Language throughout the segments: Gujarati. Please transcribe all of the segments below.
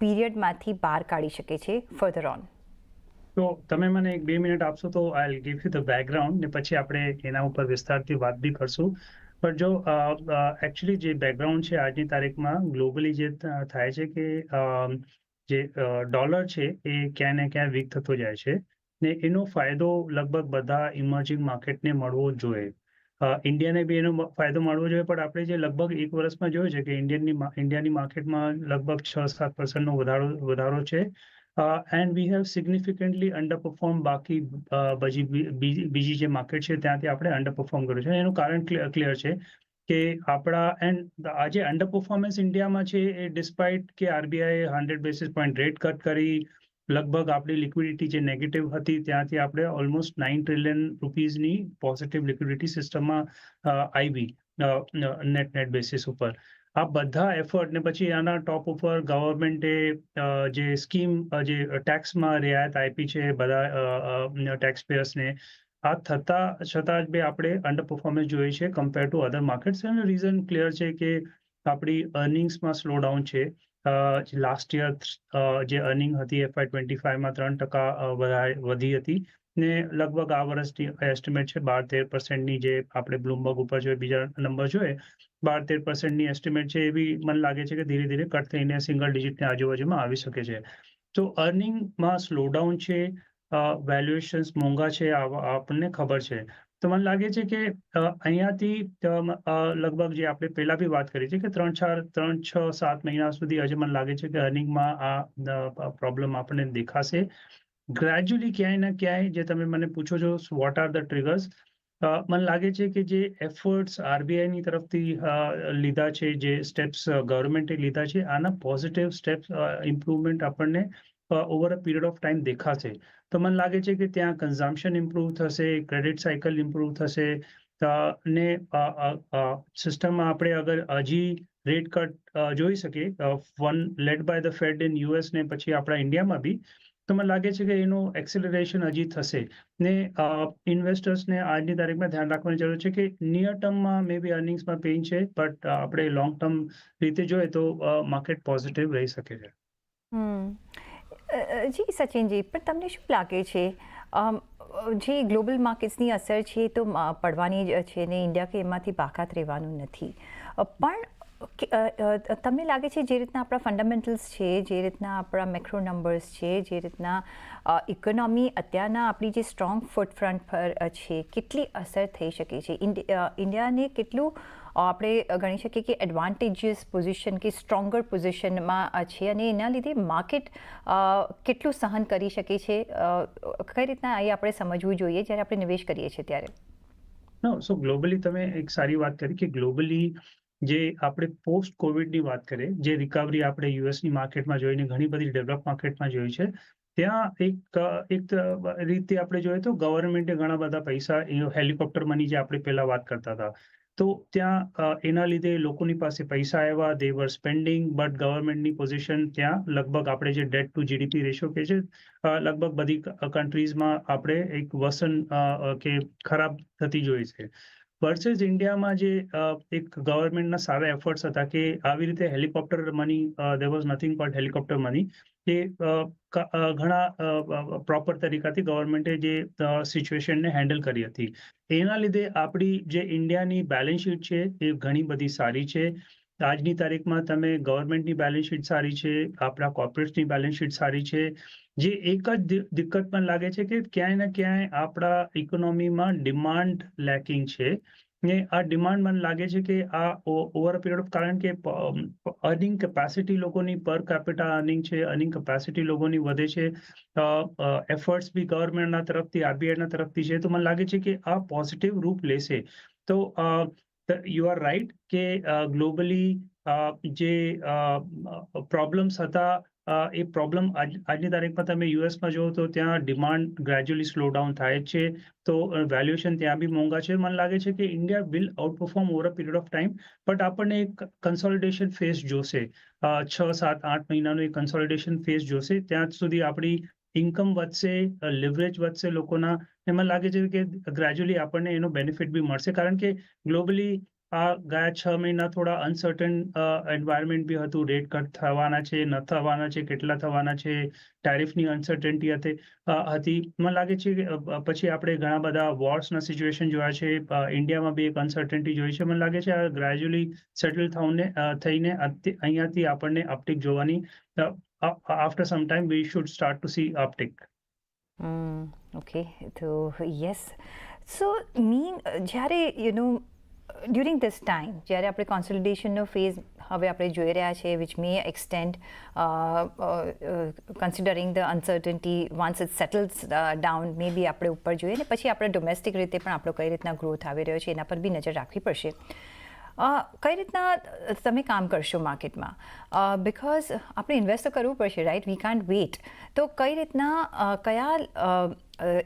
પીરિયડમાંથી બહાર કાઢી શકે છે ફર્ધર ઓન તો તમે મને એક બે મિનિટ આપશો તો I give you the background ને પછી આપણે એના ઉપર વિસ્તારથી વાત બી કરશું. પણ જો એકચ્યુઅલી જે બેકગ્રાઉન્ડ છે આજની તારીખમાં ગ્લોબલી જે થાય છે કે જે ડોલર છે એ ક્યાં ને ક્યાં વીક થતો જાય છે ને એનો ફાયદો લગભગ બધા ઇમર્જિંગ માર્કેટને મળવો જોઈએ. ઇન્ડિયાને બી એનો ફાયદો મળવો જોઈએ, પણ આપણે જે લગભગ એક વર્ષમાં જોયું છે કે ઇન્ડિયનની ઇન્ડિયાની માર્કેટમાં લગભગ છ સાત પર્સન્ટનો વધારો વધારો છે. And we have significantly under perform બાકી બીજી બીજી જે માર્કેટ છે, ત્યાંથી આપણે અંડર પરફોર્મ કર્યું છે. એનું કારણ ક્લિયર છે કે આપણા એન્ડ આજે અંડર પરફોર્મન્સ ઇન્ડિયામાં છે, એ ડિસ્પાઇટ કે RBI hundred basis point rate cut કરી લગભગ આપણી લિક્વિડિટી જે નેગેટિવ હતી ત્યાંથી આપણે ઓલમોસ્ટ નાઇન ટ્રિલિયન રૂપીઝની પોઝિટિવ લિક્વિડિટી સિસ્ટમમાં આવી નેટ નેટ બેસિસ ઉપર. આ બધા એફર્ટ ને પછી આના ટોપ ઉપર ગવર્મેન્ટે જે સ્કીમ જે ટેક્સમાં રિયાયત આપી છે, બધા ટેક્સ પેયર્સને આ થતા છતાં જ બે આપણે અંડર પરફોર્મન્સ જોઈએ છે કમ્પેર ટુ અધર માર્કેટ્સ એનું રીઝન ક્લિયર છે કે આપણી અર્નિંગ્સમાં સ્લો ડાઉન છે. લાસ્ટ યર જે અર્નિંગ હતી એફઆઈ ટ્વેન્ટી ફાઈવમાં ત્રણ ટકા વધી હતી. ને લગભગ આ વર્ષની એસ્ટિમેટ છે બાર તેર પર્સન્ટની જે આપણે બ્લુમબર્ગ ઉપર જોઈએ બીજા નંબર જોઈએ બાર તેર પર્સન્ટની એસ્ટિમેટ છે એવી મને લાગે છે કે ધીરે ધીરે કટ થઈને સિંગલ ડિજિટની આજુબાજુમાં આવી શકે છે. તો અર્નિંગમાં સ્લોડાઉન છે વેલ્યુએશન્સ મોંઘા છે આપણને ખબર છે. તો મને લાગે છે કે અહીંયાથી લગભગ જે આપણે પહેલા બી વાત કરી છે કે ત્રણ ચાર, ત્રણ છ, સાત મહિના સુધી હજી મને લાગે છે કે અર્નિંગમાં આ પ્રોબ્લેમ આપણને દેખાશે. ગ્રેજ્યુઅલી ક્યાંય ને ક્યાંય જે તમે મને પૂછો છો વોટ આર ધ ટ્રિગર્સ મને લાગે છે કે જે એફર્ટ્સ આરબીઆઈની તરફથી લીધા છે, જે સ્ટેપ્સ ગવર્મેન્ટે લીધા છે, આના પોઝિટિવ સ્ટેપ્સ ઇમ્પ્રુવમેન્ટ આપણને over a period of time દેખાશે. તો મને લાગે છે કે ત્યાં કન્ઝમ્પશન ઇમ્પ્રૂવ થશે ક્રેડિટ સાયકલ ઇમ્પ્રૂવ થશે ને સિસ્ટમમાં આપણે અગર હજી રેટ કટ જોઈ શકીએ one led by the fed in US ને પછી આપણા ઇન્ડિયામાં બી, તો મને લાગે છે કે એનું એક્સેલરેશન હજી થશે. ને ઇન્વેસ્ટર્સને આજની તારીખમાં ધ્યાન રાખવાની જરૂર છે કે નિયર ટર્મમાં મે બી અર્નિંગ્સમાં પેઇન છે બટ આપણે લોંગ ટર્મ રીતે જોઈએ તો માર્કેટ પોઝિટિવ રહી શકે છે. હમ. જી સચિનજી પણ તમને શું લાગે છે? જે ગ્લોબલ માર્કેટ્સની અસર છે તો પડવાની જ છે ને ઇન્ડિયા કે એમાંથી બાકાત રહેવાનું નથી. પણ તમને લાગે છે જે રીતના આપણા ફંડામેન્ટલ્સ છે, જે રીતના આપણા મેક્રો નંબર્સ છે, જે રીતના ઇકોનોમી અત્યારના આપણી જે સ્ટ્રોંગ ફૂટફ્રન્ટ પર છે, કેટલી અસર થઈ શકે છે? ઇન્ડિયાને કેટલું આપણે ગણી શકીએ કે એડવાન્ટેજિયસ પોઝિશન કે સ્ટ્રોંગર પોઝિશનમાં છે અને એના લીધે માર્કેટ કેટલું સહન કરી શકે છે? કઈ રીતના એ આપણે સમજવું જોઈએ જ્યારે આપણે નિવેશ કરીએ છીએ ત્યારે? સો ગ્લોબલી તમે એક સારી વાત કરી કે ગ્લોબલી જે આપણે પોસ્ટ કોવિડની વાત કરીએ, જે રિકવરી આપણે યુએસની માર્કેટમાં જોઈને ઘણી બધી ડેવલપ માર્કેટમાં જોઈ છે, ત્યાં એક એક રીતે આપણે જોઈએ તો ગવર્મેન્ટે ઘણા બધા પૈસા હેલિકોપ્ટર મની જે આપણે પહેલા વાત કરતા હતા, તો ત્યાં, એના લીધે લોકોની પાસે પૈસા આવ્યા દે વર સ્પેન્ડિંગ બટ ગવર્મેન્ટની પોઝિશન ત્યાં લગભગ આપણે જે ડેટ ટુ જીડીપી રેશિયો કે છે લગભગ બધી કન્ટ્રીઝમાં આપણે એક વસન કે ખરાબ થતી જોઈ છે. વર્સેસ ઇન્ડિયામાં જે એક ગવર્મેન્ટના સારા એફર્ટ્સ હતા કે આવી રીતે helicopter money there was nothing called helicopter money uh, ઘણા પ્રોપર તરીકાથી ગવર્મેન્ટે જે સિચ્યુએશનને હેન્ડલ કરી હતી. એના લીધે આપણી જે ઇન્ડિયાની બેલેન્સ શીટ છે એ ઘણી બધી સારી છે. આજની તારીખમાં તમે ગવર્મેન્ટની બેલેન્સ શીટ સારી છે, આપણા કોર્પોરેટ્સની બેલેન્સ શીટ સારી છે, જે એક જ દિક્કત પણ લાગે છે કે ક્યાંય ને ક્યાંય આપણા ઇકોનોમીમાં ડિમાન્ડ લેકિંગ છે. ને આ ડિમાન્ડ મને લાગે છે કે આ ઓવર પીરિયડ ઓફ કારણ કે અર્નિંગ કેપેસિટી લોકોની પર કેપિટા અર્નિંગ છે અર્નિંગ કેપેસિટી લોકોની વધે છે એફર્ટ્સ બી ગવર્મેન્ટના તરફથી આરબીઆઈના તરફથી છે, તો મને લાગે છે કે આ પોઝિટિવ રૂપ લેશે. તો યુ આર રાઈટ કે ગ્લોબલી જે પ્રોબ્લેમ્સ હતા એ પ્રોબ્લેમ આજની તારીખમાં તમે યુએસમાં જુઓ તો ત્યાં ડિમાન્ડ ગ્રેજ્યુઅલી સ્લો ડાઉન થાય છે તો વેલ્યુએશન ત્યાં બી મોંઘા છે મને લાગે છે કે India will out perform over a period of time but આપણને એક કન્સોલિડેશન ફેઝ જોશે છ સાત આઠ મહિનાનો એક કન્સોલિડેશન ફેઝ જોશે ત્યાં સુધી આપણી ઇન્કમ વધશે લિવરેજ વધશે લોકોના, એમાં લાગે છે કે ગ્રેજ્યુઅલી આપણને એનો બેનિફિટ બી મળશે. કારણ કે ગ્લોબલી આ ગયા છ મહિના થોડા અનસર્ટન એન્વાયરમેન્ટ બી હતું. રેટ કટ થવાના છે, ન થવાના છે, કેટલા થવાના છે ટેરિફની અનસર્ટન્ટી હતી હતી. મને લાગે છે કે પછી આપણે ઘણા બધા વોર્સના સિચ્યુએશન જોયા છે. ઇન્ડિયામાં બી એક અનસર્ટન્ટી જોઈ છે. મને લાગે છે આ ગ્રેજ્યુઅલી સેટલ થઈને થઈને અહીંયાથી આપણને અપટિક જોવાની after time we should start to see uptick. Mm, okay so yes so mean જ્યારે you know during this time જ્યારે આપણે કોન્સોલિડેશનનો ફેઝ હવે આપણે જોઈ રહ્યા છે which may extend considering the uncertainty once it settles down may be આપણે ઉપર જોઈએ. ને પછી આપણે ડોમેસ્ટિક રીતે પણ આપણો કઈ રીતના ગ્રોથ આવી રહ્યો છે એના પર બી નજર રાખવી પડશે. કઈ રીતના તમે કામ કરશો માર્કેટમાં? બિકોઝ આપણે ઇન્વેસ્ટ તો કરવું પડશે રાઈટ વી કાન્ટ વેટ તો કઈ રીતના કયા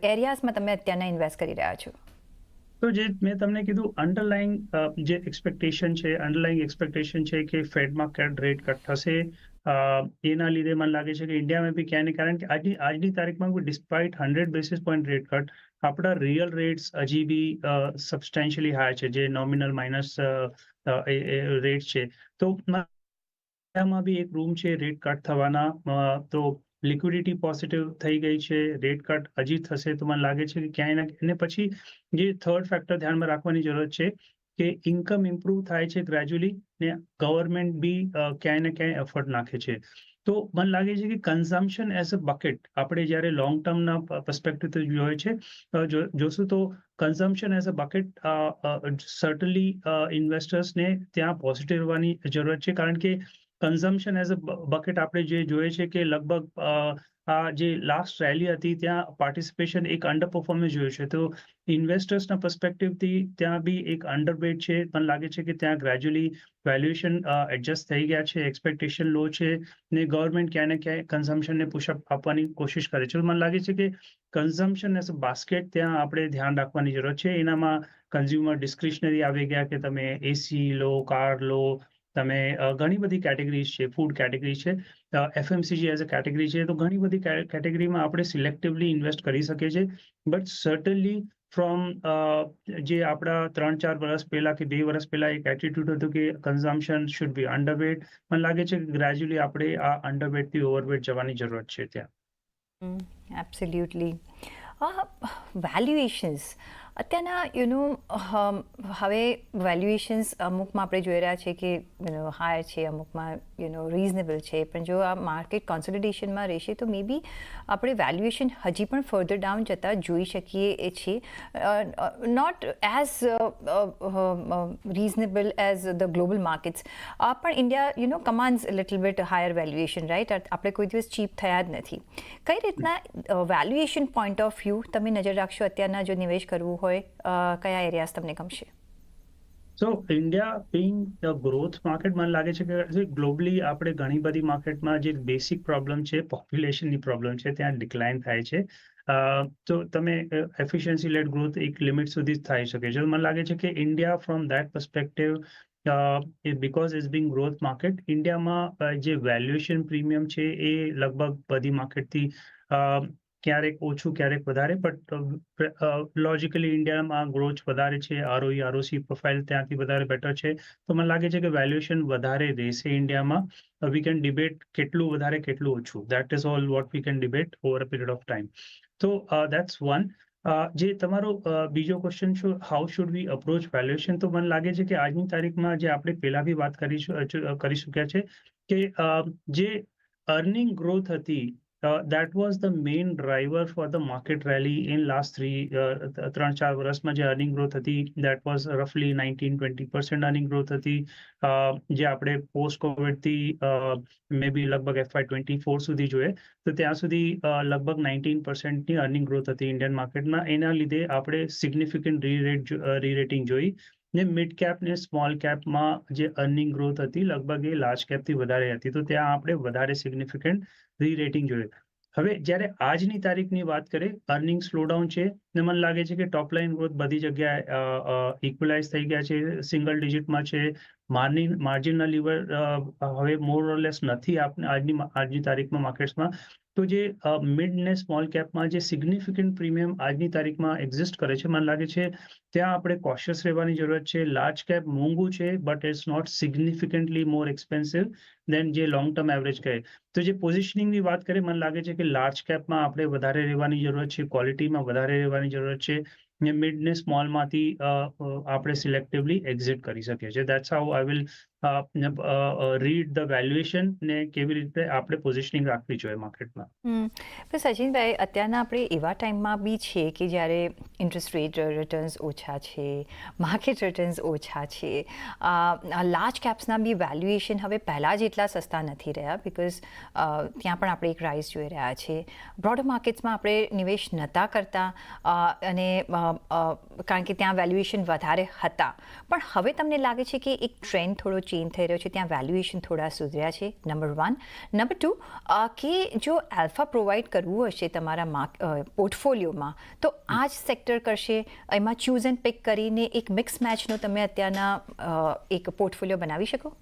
એરિયાઝમાં તમે અત્યારના ઇન્વેસ્ટ કરી રહ્યા છો? તો જે મેં તમને કીધું અન્ડરલાઈંગ જે એક્સપેક્ટેશન છે અન્ડરલાઈંગ એક્સપેક્ટેશન છે કે ફેડમાં કટ રેટ કટ થશે એના લીધે મને લાગે છે કે ઇન્ડિયામાં બી ક્યાંય કારણ કે આજની આજની તારીખમાં despite hundred basis point rate cut આપણા રિયલ રેટ્સ હજી બી સબસ્ટેન્શિયલી હાઈ છે, જે નોમિનલ માઇનસ રેટ છે. તો માં બી એક રૂમ છે રેટ કટ થવાના. તો લિક્વિડિટી પોઝિટિવ થઈ ગઈ છે રેટ કટ હજી થશે તો મને લાગે છે કે ક્યાંય ના અને પછી જે થર્ડ ફેક્ટર ધ્યાનમાં રાખવાની જરૂર છે કે ઇન્કમ ઇમ્પ્રુવ થાય છે ગ્રેજ્યુઅલી ને ગવર્મેન્ટ બી ક્યાંય ને ક્યાંય એફર્ટ નાખે છે. તો મને લાગે છે કે કન્ઝમ્પશન એઝ અ બકેટ આપણે જ્યારે લોંગ ટર્મના પર્સપેક્ટિવથી જોઈએ છે જોશું તો consumption as a bucket certainly ઇન્વેસ્ટર્સને ત્યાં પોઝિટિવ રહેવાની જરૂરત છે. કારણ કે કન્ઝમ્પશન એઝ અ બકેટ આપણે જે જોઈએ છે કે લગભગ જે લાસ્ટ રેલી હતી, ત્યાં પાર્ટિસિપેશન એક અંડર પરફોર્મન્સ જોયું છે. તો ઇન્વેસ્ટર્સના પર્સપેક્ટિવથી ત્યાં બી એક અંડરબેટ છે. મને લાગે છે કે ત્યાં ગ્રેજ્યુઅલી વેલ્યુએશન એડજસ્ટ થઈ ગયા છે એક્સપેક્ટેશન લો છે ને ગવર્મેન્ટ ક્યાંય ને ક્યાંય કન્ઝમ્પશનને પુશઅપ આપવાની કોશિશ કરે છે. મને લાગે છે કે કન્ઝમ્પશન એઝ અ બાસ્કેટ ત્યાં આપણે ધ્યાન રાખવાની જરૂર છે. એનામાં કન્ઝ્યુમર ડિસ્ક્રિશનરી આવી ગયા કે તમે એસી લો કાર લો તમે ઘણી બધી કેટેગરીઝ છે ફૂડ કેટેગરી છે. એફએમસીજી એઝ અ કેટેગરી છે, તો ઘણી બધી કેટેગરીમાં આપણે સિલેક્ટિવલી ઇન્વેસ્ટ કરી શકીએ છીએ. બટ સર્ટનલી ફ્રોમ જે આપણા ત્રણ ચાર વર્ષ પહેલા કે બે વર્ષ પહેલા એક એટીટ્યુડ હતું કે કન્ઝમ્પશન શુડ બી અંડરવેટ મને લાગે છે કે ગ્રેજ્યુઅલી આપણે આ અંડરવેટથી ઓવરવેટ જવાની જરૂરત છે ત્યાં. એબ્સોલ્યુટલી વેલ્યુએશન્સ અત્યારના યુ નો હવે વેલ્યુએશન્સ અમુકમાં આપણે જોઈ રહ્યા છે કે યુ હાયર છે, અમુકમાં યુ નો રીઝનેબલ છે. પણ જો આ માર્કેટ કોન્સોલિડેશનમાં રહેશે, તો મે બી આપણે વેલ્યુએશન હજી પણ ફર્ધર ડાઉન જતાં જોઈ શકીએ એ છે not as reasonable as the global markets પણ India you know commands little bit higher valuation right આપણે કોઈ દિવસ ચીપ થયા જ નથી. કઈ રીતના વેલ્યુએશન પોઈન્ટ ઓફ વ્યૂ તમે નજર રાખશો અત્યારના જો નિવેશ કરવું હોય કયા એરિયાઝ તમને ગમશે? So India being growth market મને લાગે છે કે ગ્લોબલી આપણે ઘણી બધી માર્કેટમાં જે બેસિક પ્રોબ્લેમ છે પોપ્યુલેશનની પ્રોબ્લેમ છે, ત્યાં ડિક્લાઇન થાય છે. તો તમે એફિશિયન્સી લેડ ગ્રોથ એક લિમિટ સુધી જ થઈ શકે છે. મને લાગે છે કે India from that perspective because is being growth market ઇન્ડિયામાં જે વેલ્યુએશન પ્રીમિયમ છે, એ લગભગ બધી માર્કેટથી ક્યારેક ઓછું ક્યારેક વધારે બટ લોજિકલી ઇન્ડિયામાં ગ્રોથ વધારે છે આરઓઈ આરઓસી પ્રોફાઇલ ત્યાંથી વધારે બેટર છે. તો મને લાગે છે કે વેલ્યુએશન વધારે રહેશે ઇન્ડિયામાં વી કેન ડિબેટ કેટલું વધારે કેટલું ઓછું. That is all what we can debate over a period of time તો દેટ્સ વન જે તમારો બીજો ક્વેશ્ચન છે how should we approach valuation તો મને લાગે છે કે આજની તારીખમાં જે આપણે પહેલા બી વાત અ, કરી ચૂક્યા છે કે જે અર્નિંગ ગ્રોથ હતી that was the main driver for the market rally in last three ત્રણ ચાર વર્ષમાં જે અર્નિંગ ગ્રોથ હતી that was રફલી nineteen twenty percent earning growth હતી જે આપણે પોસ્ટ કોવિડથી મે બી લગભગ એફઆઈ ટ્વેન્ટી ફોર સુધી જોઈએ. તો ત્યાં સુધી લગભગ નાઇન્ટીન પર્સન્ટની અર્નિંગ ગ્રોથ હતી ઇન્ડિયન માર્કેટમાં એના લીધે આપણે સિગ્નિફિકન્ટ રીરેટ રીરેટિંગ જોઈ. ને મિડ કેપ ને સ્મોલ કેપમાં જે અર્નિંગ ગ્રોથ હતી, લગભગ એ લાર્જ કેપથી વધારે હતી. તો ત્યાં આપણે વધારે સિગ્નિફિકન્ટ રીરેટિંગ જોઈએ હવે જ્યારે આજની તારીખની વાત કરીએ અર્નિંગ સ્લોડાઉન છે ને મને લાગે છે કે ટોપ લાઇન ગ્રોથ બધી જગ્યાએ ઇક્વલાઇઝ થઈ ગયા છે. સિંગલ ડિજિટમાં છે. માર્જિન માર્જિનના લીવર હવે મોર ઓર લેસ નથી આજની આજની તારીખમાં માર્કેટ્સમાં તો જે મિડ ને સ્મોલ કેપમાં જે સિગ્નિફિકન્ટ પ્રીમિયમ આજની તારીખમાં એક્ઝિસ્ટ કરે છે, મને લાગે છે, ત્યાં આપણે કોશિયસ રહેવાની જરૂરત છે. લાર્જ કેપ મોંઘું છે but it's not significantly more expensive than જે લોંગ ટર્મ એવરેજ કહે. તો જે પોઝિશનિંગની વાત કરીએ, મને લાગે છે કે લાર્જ કેપમાં આપણે વધારે રહેવાની જરૂરત છે ક્વોલિટીમાં વધારે રહેવાની જરૂરત છે, ને મિડ ને સ્મોલમાંથી આપણે સિલેક્ટિવલી એક્ઝિટ કરી શકીએ છીએ. That's how I will read the valuation ને કેવી રીતે આપણે પોઝિશનિંગ રાખવી જોઈએ માર્કેટમાં પણ સચિનભાઈ, અત્યારના આપણે એવા ટાઈમમાં બી છીએ કે જ્યારે ઇન્ટરેસ્ટ રેટ રિટર્ન્સ ઓછા છે માર્કેટ રિટર્ન્સ ઓછા છે લાર્જ કેપ્સના બી વેલ્યુએશન હવે પહેલાં જેટલા સસ્તા નથી રહ્યા બિકોઝ ત્યાં પણ આપણે એક રાઇઝ જોઈ રહ્યા છે. બ્રોડ માર્કેટ્સમાં આપણે નિવેશ નહોતા કરતા અને કારણ કે ત્યાં વેલ્યુએશન વધારે હતા. પણ હવે તમને લાગે છે કે એક ટ્રેન્ડ થોડો ચેન્જ થઈ રહ્યો છે, ત્યાં વેલ્યુએશન થોડા સુધર્યા છે નંબર વન નંબર ટુ કે જો આલ્ફા પ્રોવાઈડ કરવું હશે તમારા માર્ક પોર્ટફોલિયોમાં તો આ જ સેક્ટર કરશે. એમાં ચૂઝ એન્ડ પિક કરીને એક મિક્સ મેચનો તમે અત્યારના એક પોર્ટફોલિયો બનાવી શકો.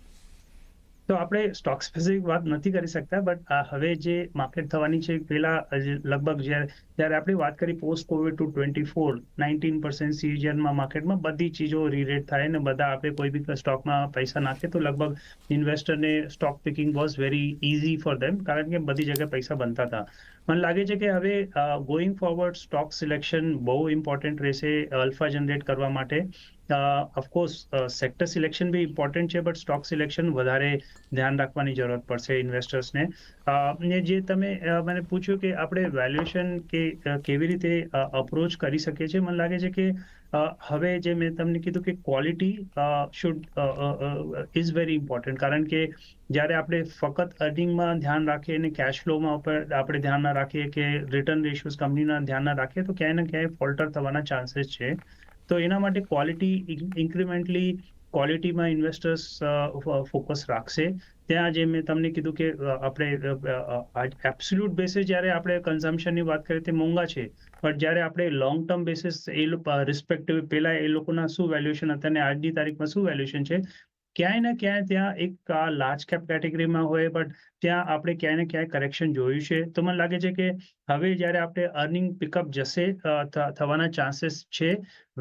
તો આપણે સ્ટોક સ્પેસિફિક વાત નથી કરી શકતા બટ હવે જે માર્કેટ થવાની છે, પેલા લગભગ જ્યારે જ્યારે આપણે વાત કરી post Covid to twenty four nineteen percent સિઝનમાં માર્કેટમાં બધી ચીજો રીરેટ થાય ને બધા આપણે કોઈ બી સ્ટોકમાં પૈસા નાખીએ તો લગભગ ઇન્વેસ્ટરને stock picking was very easy for them કારણ કે બધી જગ્યાએ પૈસા બનતા હતા. મને લાગે છે કે હવે ગોઈંગ ફોરવર્ડ સ્ટોક સિલેક્શન બહુ ઇમ્પોર્ટન્ટ રહેશે અલ્ફા જનરેટ કરવા માટે. ઓફકોર્સ સેક્ટર સિલેક્શન બી ઇમ્પોર્ટન્ટ છે બટ સ્ટોક સિલેક્શન વધારે ધ્યાન રાખવાની જરૂરત પડશે ઇન્વેસ્ટર્સને ને. જે તમે મને પૂછ્યું કે આપણે વેલ્યુએશન કે કેવી રીતે અપ્રોચ કરી શકીએ છીએ, મને લાગે છે કે હવે જે મેં તમને કીધું કે quality should is very important કારણ કે જ્યારે આપણે ફક્ત અર્નિંગમાં ધ્યાન રાખીએ અને કેશ ફ્લોમાં ઉપર આપણે ધ્યાન ના રાખીએ કે રિટર્ન રેશિયોઝ કંપનીના ધ્યાન ના રાખીએ, તો ક્યાંય ને ક્યાંય ફોલ્ટર થવાના ચાન્સીસ છે. તો એના માટે ક્વોલિટી ઇન્ક્રીમેન્ટલી ક્વોલિટીમાં ઇન્વેસ્ટર્સ ફોકસ રાખશે. ત્યાં જે મેં તમને કીધું કે આપણે એબ્સોલ્યુટ બેસિસ જ્યારે આપણે કન્ઝમ્પશનની વાત કરીએ તે મોંઘા છે. પણ જ્યારે આપણે લોંગ ટર્મ બેસિસ એ રિસ્પેક્ટિવ પેલા એ લોકોના શું વેલ્યુએશન હતા અને આજની તારીખમાં શું વેલ્યુએશન છે? ક્યાંય ને ક્યાંય ત્યાં એક લાર્જ કેપ કેટેગરીમાં હોય બટ ત્યાં આપણે ક્યાંય ને ક્યાંય કરેક્શન જોયું છે. તો મને લાગે છે કે હવે જ્યારે આપણે અર્નિંગ પિકઅપ જશે થવાના ચાન્સીસ છે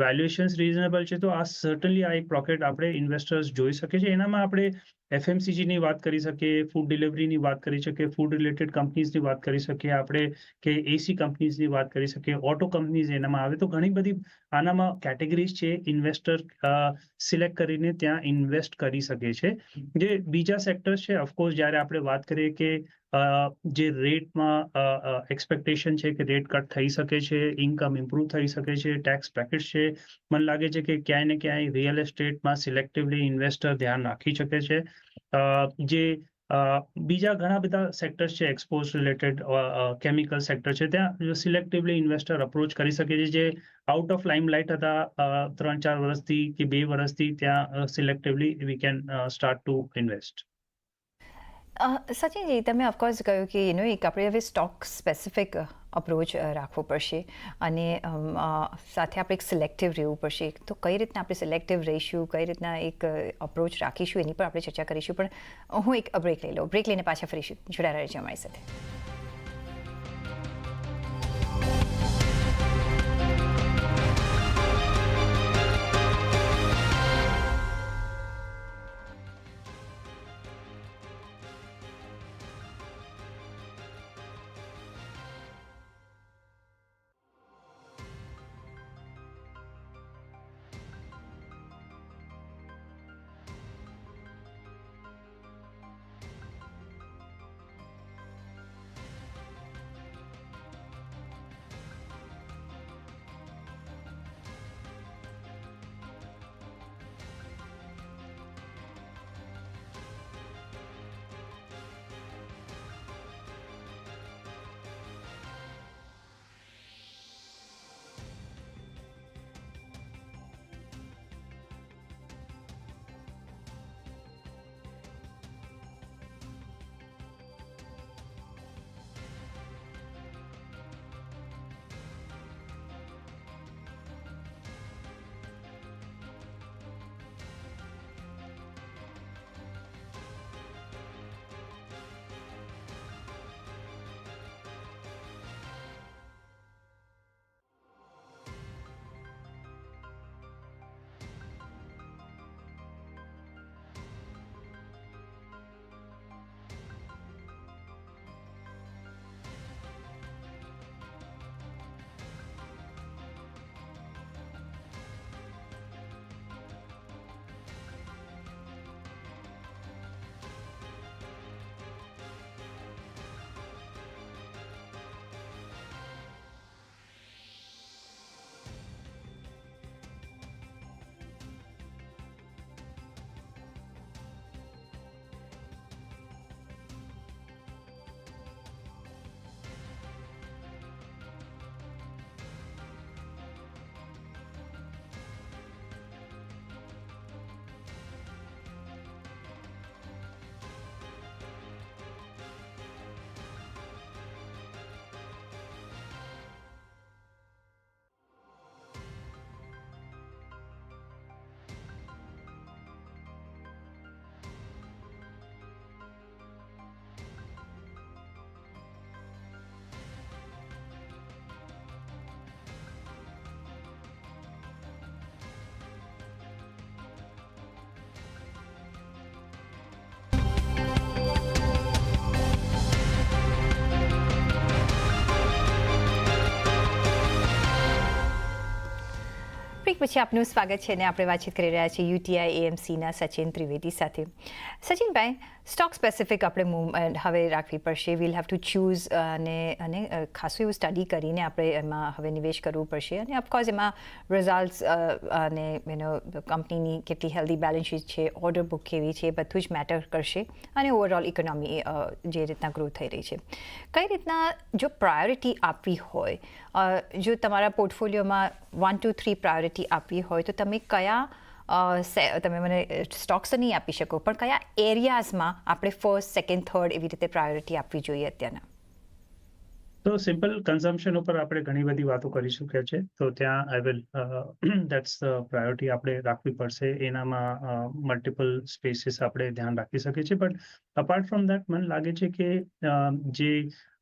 વેલ્યુએશન્સ રિઝનેબલ છે, તો આ સર્ટનલી આ એક પ્રોકેટ આપણે ઇન્વેસ્ટર્સ જોઈ શકે છે. એનામાં આપણે એફએમસીજીની વાત કરી શકીએ ફૂડ ડિલિવરીની વાત કરી શકીએ ફૂડ રિલેટેડ કંપનીઝની વાત કરી શકીએ આપણે, કે એસી કંપનીઝની વાત કરી શકીએ ઓટો કંપનીઝ એનામાં આવે. તો ઘણી બધી આનામાં કેટેગરીઝ છે ઇન્વેસ્ટર સિલેક્ટ કરીને ત્યાં ઇન્વેસ્ટ કરી શકે છે. જે બીજા સેક્ટર્સ છે ઓફકોર્સ જ્યારે આપણે વાત કરીએ કે જે રેટમાં એક્સપેક્ટેશન છે કે રેટ કટ થઈ શકે છે ઇન્કમ ઇમ્પ્રુવ થઈ શકે છે ટેક્સ પેકેજ છે મને લાગે છે કે ક્યાંય ને ક્યાંય રિયલ એસ્ટેટમાં સિલેક્ટિવલી ઇન્વેસ્ટર ધ્યાન રાખી શકે છે. જે બીજા ઘણા બધા સેક્ટર્સ છે એક્સપોઝ રિલેટેડ કેમિકલ સેક્ટર છે ત્યાં સિલેક્ટિવલી ઇન્વેસ્ટર અપ્રોચ કરી શકે છે જે આઉટ ઓફ લાઇમલાઇટ હતા અ, ત્રણ ચાર વર્ષથી કે બે વર્ષથી ત્યાં selectively we can start to invest Sachinji તમે ઓફકોર્સ કહ્યું કે એનો એક આપણે હવે સ્ટોક સ્પેસિફિક અપ્રોચ રાખવો પડશે. અને સાથે આપણે એક સિલેક્ટિવ રહેવું પડશે. તો કઈ રીતના આપણે સિલેક્ટિવ રહીશું, કઈ રીતના એક અપ્રોચ રાખીશું, એની પર આપણે ચર્ચા કરીશું. પણ હું એક બ્રેક લઈ લઉં. બ્રેક લઈને પાછા ફરીશું. જોડાયા રહેજો અમારી સાથે. બ્રેક પછી આપનું સ્વાગત છે અને આપણે વાતચીત કરી રહ્યા છીએ યુટીઆઈ એએમસીના સચિન ત્રિવેદી સાથે. સચિનભાઈ સ્ટોક સ્પેસિફિક આપણે મૂવમેન્ટ હવે રાખવી પડશે. વીલ હેવ ટુ ચૂઝ અને અને ખાસું એવું સ્ટડી કરીને આપણે એમાં હવે નિવેશ કરવું પડશે. અને ઓફકોર્સ એમાં રિઝલ્ટ્સ અને યુનો કંપનીની કેટલી હેલ્ધી બેલેન્સ શીટ છે ઓર્ડર બુક કેવી છે બધું જ મેટર કરશે. અને ઓવરઓલ ઇકોનોમી જે રીતના ગ્રો થઈ રહી છે. કઈ રીતના જો પ્રાયોરિટી આપવી હોય જો તમારા પોર્ટફોલિયોમાં વન ટુ થ્રી પ્રાયોરિટી આપવી હોય, તો તમે કયા તમે મને સ્ટોક્સ નહીં આપી શકો, પણ કયા એરિયાઝમાં આપણે ફર્સ્ટ સેકન્ડ થર્ડ એવી રીતે પ્રાયોરિટી આપવી જોઈએ અત્યારના? તો સિમ્પલ કન્ઝમ્પશન ઉપર આપણે ઘણી બધી વાતો કરી શક્યા છે. તો ત્યાં આઈ વિલ દેટ્સ પ્રાયોરિટી આપણે રાખવી પડશે. એનામાં મલ્ટિપલ સ્પેસીસ આપણે ધ્યાન રાખી શકીએ છીએ. બટ અપાર્ટ ફ્રોમ દેટ મને લાગે છે કે જે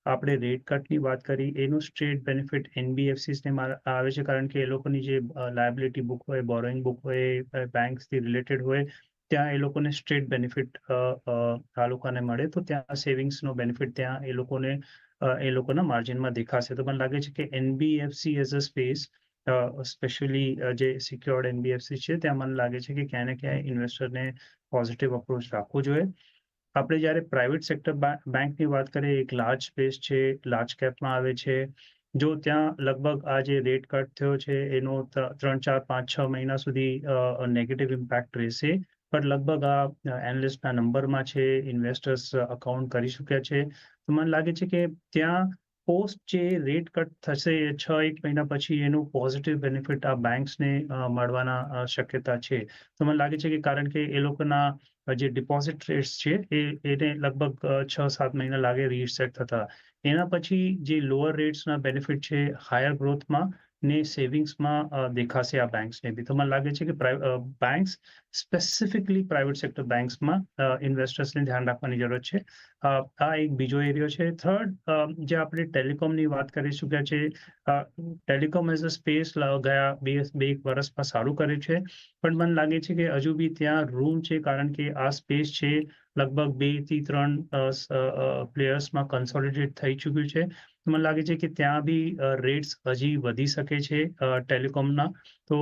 આપણે રેટ કટની વાત કરી, એનું સ્ટ્રેટ બેનિફિટ એનબીએફસીસને આવે છે કારણ કે એ લોકોની જે લાયબિલિટી બુક હોય બોરોઈંગ બુક હોય બેંક્સથી રિલેટેડ હોય, ત્યાં એ લોકોને સ્ટ્રેટ બેનિફિટ આ લોકોને મળે. તો ત્યાં સેવિંગ્સનો બેનિફિટ ત્યાં એ લોકોને એ લોકોના માર્જિનમાં દેખાશે. તો મને લાગે છે કે NBFC as a space specially જે સિક્યોર્ડ એનબીએફસી છે, ત્યાં મને લાગે છે કે ક્યાંય ને ક્યાંય ઇન્વેસ્ટરને પોઝિટિવ અપ્રોચ રાખવો જોઈએ. આપણે જ્યારે પ્રાઇવેટ સેક્ટર બેંકની વાત કરીએ, એક લાર્જ સ્પેસ છે લાર્જ કેપમાં આવે છે. જો ત્યાં લગભગ આ જે રેટ કટ થયો છે, એનો ત્રણ, ચાર, પાંચ, છ મહિના સુધી નેગેટિવ ઇમ્પેક્ટ રહેશે. પણ લગભગ આ એનાલિસ્ટના નંબરમાં છે ઇન્વેસ્ટર્સ અકાઉન્ટ કરી ચૂક્યા છે. તો મને લાગે છે કે ત્યાં પોસ્ટ જે રેટ કટ થશે છ એક મહિના પછી એનું પોઝિટિવ બેનિફિટ આ બેંક્સને મળવાના શક્યતા છે. તો મને લાગે છે કે કારણ કે એ લોકોના જે ડિપોઝિટ રેટ્સ છે એ, એને લગભગ છ સાત મહિના લાગે રીસેટ થતા. એના પછી જે લોઅર રેટ્સના બેનિફિટ છે હાયર ગ્રોથમાં ને સેવિંગ્સમાં દેખાશે આ બેંક્સને બી. તો મને લાગે છે કે બેંક્સ સ્પેસિફિકલી પ્રાઇવેટ સેક્ટર બેંક્સમાં ઇન્વેસ્ટર્સને ધ્યાન રાખવાની જરૂર છે. આ એક બીજો એરિયો છે. થર્ડ જે આપણે ટેલિકોમની વાત કરી ચૂક્યા છે ટેલિકોમ એઝ અ સ્પેસ ગયા બે બે એક વર્ષમાં સારું કર્યું છે. પણ મને લાગે છે કે હજુ બી ત્યાં રૂમ છે, કારણ કે આ સ્પેસ છે, લગભગ બેથી ત્રણ પ્લેયર્સમાં કન્સોલિડેટ થઈ ચૂક્યું છે. મને લાગે છે કે ત્યાં બી રેટ્સ હજી વધી શકે છે ટેલિકોમના. તો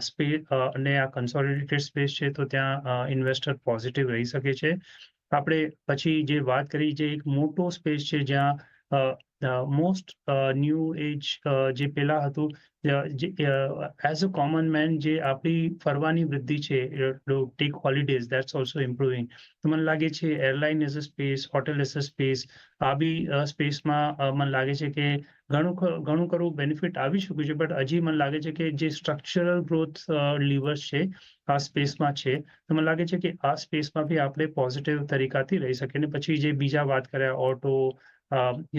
સ્પેસ અને આ કન્સોલિડેટેડ સ્પેસ છે તો ત્યાં ઇન્વેસ્ટર પોઝિટિવ રહી શકે છે. આપણે પછી જે વાત કરી, જે એક મોટો સ્પેસ છે જ્યાં મોસ્ટ ન્યૂ એજ જે પેલા હતું એઝ અ કોમન મેન જે આપણી ફરવાની વૃદ્ધિ છે take holidays that's also improving તો મને લાગે છે airline as a space hotel as a space આ બી સ્પેસમાં મને લાગે છે કે ઘણું ઘણું ખરું બેનિફિટ આવી શક્યું છે બટ હજી મને લાગે છે કે જે સ્ટ્રક્ચરલ ગ્રોથ લીવર્સ છે, આ સ્પેસમાં છે, તો મને લાગે છે કે આ સ્પેસમાં બી આપણે પોઝિટિવ તરીકાથી રહી શકીએ. ને પછી જે બીજા વાત કર્યા ઓટો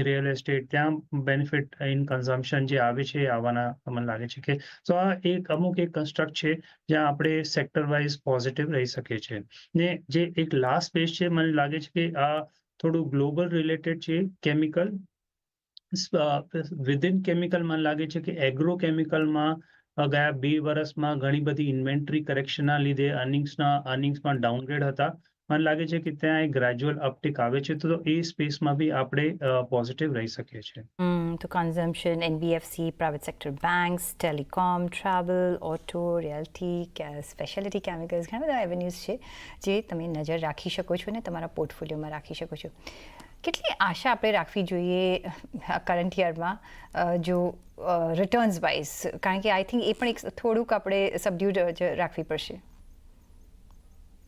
રિયલ એસ્ટેટ ત્યાં બેનિફિટ ઇન કન્ઝમ્પશન જે આવે છે આવવાના મને લાગે છે કે સો આ એક અમુક એક કન્સ્ટ્રક્ટ છે, જ્યાં આપણે સેક્ટર વાઇઝ પોઝિટિવ રહી શકીએ છીએ. ને જે એક લાસ્ટ સ્પેસ છે, મને લાગે છે કે આ થોડું ગ્લોબલ રિલેટેડ છે કેમિકલ વિધિન કેમિકલ મને લાગે છે કે એગ્રો કેમિકલમાં ગયા બે વર્ષમાં ઘણી બધી ઇન્વેન્ટરી કરેક્શનના લીધે અર્નિંગ્સના અર્નિંગ્સમાં ડાઉનગ્રેડ હતા. મને લાગે છે કે ત્યાં એક ગ્રેજ્યુઅલ અપટેક આવે છે, તો એ સ્પેસમાં બી આપણે પોઝિટિવ રહી શકીએ છીએ. તો consumption NBFC private sector banks telecom travel auto realty speciality chemicals ઘણા બધા એવેન્યુઝ છે, જે તમે નજર રાખી શકો છો ને તમારા પોર્ટફોલિયોમાં રાખી શકો છો. કેટલી આશા આપણે રાખવી જોઈએ કરંટ યરમાં જો રિટર્ન્સ વાઇઝ કારણ કે આઈ થિંક એ પણ એક થોડુંક આપણે સબડ્યુડ રાખવી પડશે.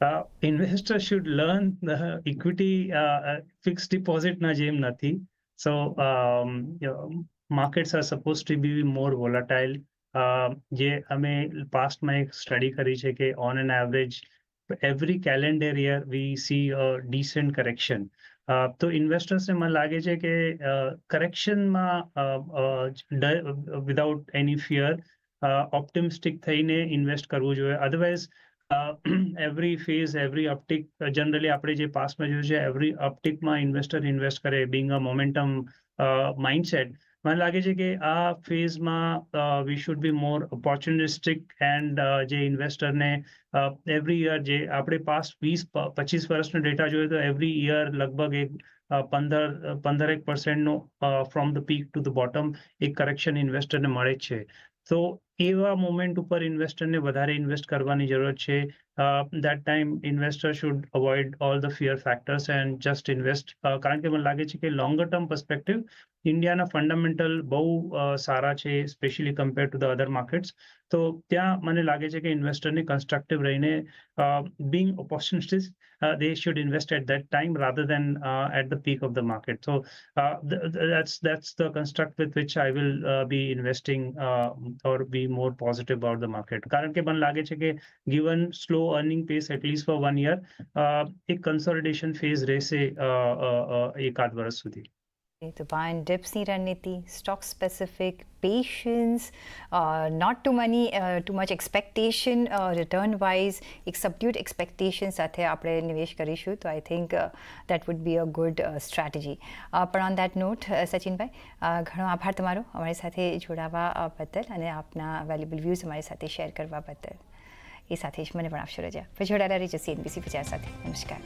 Uh, investor should learn the equity uh, uh, fixed deposit na જેમ નથી so um, you know, markets are supposed to be more volatile uh, જે અમે પાસ્ટમાં એક સ્ટડી કરી છે કે on an average calendar year we see a decent correction uh, તો ઇન્વેસ્ટર્સને મને લાગે છે કે કરેક્શનમાં વિદાઉટ એની ફિયર ઓપ્ટિમિસ્ટિક થઈને ઇન્વેસ્ટ કરવું જોઈએ otherwise every phase every uptick generally આપણે જે પાસમાં જોયું છે એવરી અપટિકમાં ઇન્વેસ્ટર ઇન્વેસ્ટ કરે બિંગ અ મોમેન્ટમ માઇન્ડસેટ મને લાગે છે કે આ ફેઝમાં we should be more ઓપોર્ચ્યુનિસ્ટિક and જે ઇન્વેસ્ટરને એવરી યર જે આપણે પાસ્ટ વીસ પચીસ વર્ષનો ડેટા જોઈએ તો એવરી યર લગભગ એક પંદર પંદર એક પર્સન્ટનો from the peak to the bottom એક કરેક્શન ઇન્વેસ્ટરને મળે જ છે. તો એવા મોમેન્ટ ઉપર ઇન્વેસ્ટરને વધારે ઇન્વેસ્ટ કરવાની જરૂરત છે. That time investor should avoid all the fear factors and just invest કારણ કે મને લાગે છે કે લોંગર ટર્મ પર્સપેક્ટિવ ઇન્ડિયાના ફંડામેન્ટલ બહુ અ, સારા છે specially compare to the other markets તો ત્યાં મને લાગે છે કે ઇન્વેસ્ટરને કન્સ્ટ્રક્ટિવ રહીને big opportunities they should invest at that time rather than uh, at the peak of the market. So uh, th- th- that's that's the construct with which I will uh, be investing uh, or be more positive about the market. કારણ કે મને લાગે છે કે given slow earning pace at least for one એક કન્સોલિડેશન ફેઝ રહેશે એકાદ વર્ષ સુધી. તો બાય એન્ડ ડિપ્સની રણનીતિ stock specific patience not to money too much expectation return wise એક સબ્ડ્યુડ એક્સપેક્ટેશન સાથે આપણે નિવેશ કરીશું તો I think that would be a good strategy પણ ઓન દેટ નોટ સચિનભાઈ ઘણો આભાર તમારો અમારી સાથે જોડાવા બદલ અને આપના વેલ્યુબલ વ્યૂઝ અમારી સાથે શેર કરવા બદલ એ સાથે જ મને પણ આપશો રજા પછી જોડાયેલા રહીશું સીએનબીસી પચાસ સાથે નમસ્કાર